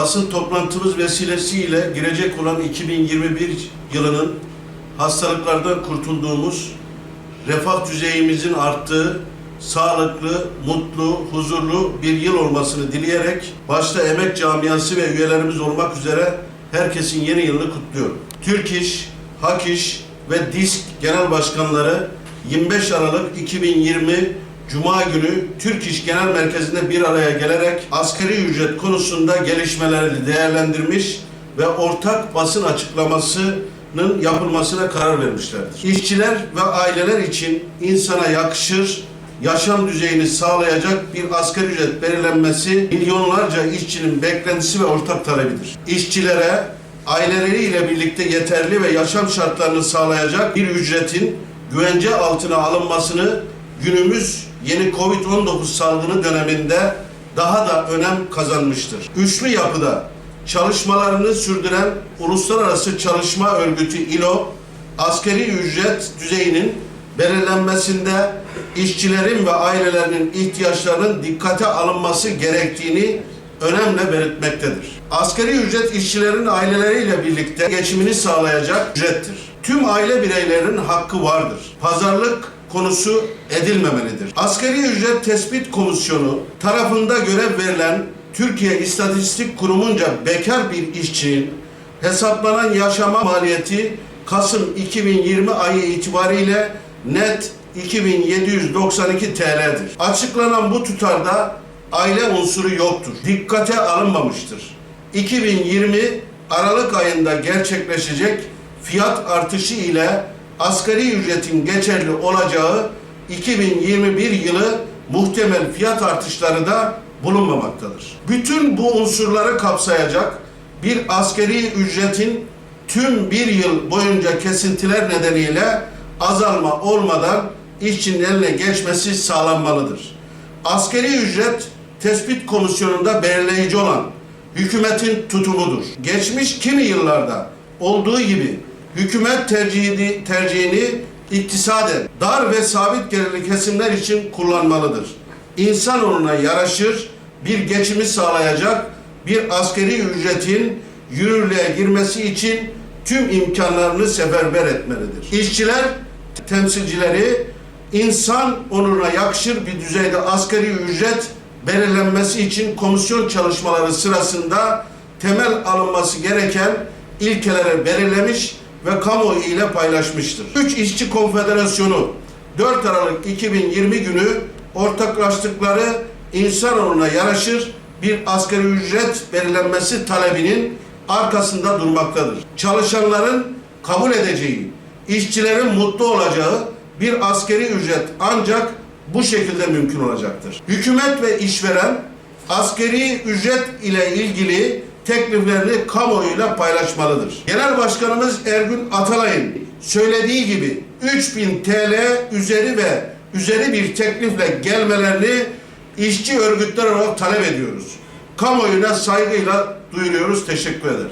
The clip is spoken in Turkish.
Basın toplantımız vesilesiyle girecek olan 2021 yılının hastalıklardan kurtulduğumuz, refah düzeyimizin arttığı, sağlıklı, mutlu, huzurlu bir yıl olmasını dileyerek başta emek camiası ve üyelerimiz olmak üzere herkesin yeni yılını kutluyorum. Türk İş, Hak İş ve DİSK Genel Başkanları 25 Aralık 2020 Cuma günü Türk İş Genel Merkezi'nde bir araya gelerek asgari ücret konusunda gelişmeleri değerlendirmiş ve ortak basın açıklamasının yapılmasına karar vermişlerdir. İşçiler ve aileler için insana yakışır, yaşam düzeyini sağlayacak bir asgari ücret belirlenmesi milyonlarca işçinin beklentisi ve ortak talebidir. İşçilere aileleriyle birlikte yeterli ve yaşam şartlarını sağlayacak bir ücretin güvence altına alınmasını günümüz yeni Covid-19 salgını döneminde daha da önem kazanmıştır. Üçlü yapıda çalışmalarını sürdüren Uluslararası Çalışma Örgütü ILO, askeri ücret düzeyinin belirlenmesinde işçilerin ve ailelerinin ihtiyaçlarının dikkate alınması gerektiğini önemli belirtmektedir. Asgari ücret işçilerin aileleriyle birlikte geçimini sağlayacak ücrettir. Tüm aile bireylerinin hakkı vardır. Pazarlık konusu edilmemelidir. Asgari ücret tespit komisyonu tarafında görev verilen Türkiye İstatistik Kurumu'nca bekar bir işçinin hesaplanan yaşama maliyeti Kasım 2020 ayı itibariyle net 2792 TL'dir. Açıklanan bu tutarda aile unsuru yoktur. Dikkate alınmamıştır. 2020 Aralık ayında gerçekleşecek fiyat artışı ile asgari ücretin geçerli olacağı 2021 yılı muhtemel fiyat artışları da bulunmamaktadır. Bütün bu unsurları kapsayacak bir asgari ücretin tüm bir yıl boyunca kesintiler nedeniyle azalma olmadan işçinin eline geçmesi sağlanmalıdır. Asgari ücret tespit komisyonunda belirleyici olan hükümetin tutumudur. Geçmiş kimi yıllarda olduğu gibi hükümet tercihini, tercihini iktisaden dar ve sabit gelirli kesimler için kullanmalıdır. İnsanoğluna yaraşır bir geçimi sağlayacak bir askeri ücretin yürürlüğe girmesi için tüm imkanlarını seferber etmelidir. İşçiler temsilcileri insan onuruna yakışır bir düzeyde asgari ücret belirlenmesi için komisyon çalışmaları sırasında temel alınması gereken ilkeleri belirlemiş ve kamuoyu ile paylaşmıştır. Üç İşçi Konfederasyonu 4 Aralık 2020 günü ortaklaştıkları insanoğluna yaraşır bir asgari ücret belirlenmesi talebinin arkasında durmaktadır. Çalışanların kabul edeceği, işçilerin mutlu olacağı bir askeri ücret ancak bu şekilde mümkün olacaktır. Hükümet ve işveren askeri ücret ile ilgili tekliflerini kamuoyuyla paylaşmalıdır. Genel Başkanımız Ergün Atalay'ın söylediği gibi 3000 TL üzeri ve üzeri bir teklifle gelmelerini işçi örgütler olarak talep ediyoruz. Kamuoyuna saygıyla duyuruyoruz. Teşekkür ederiz.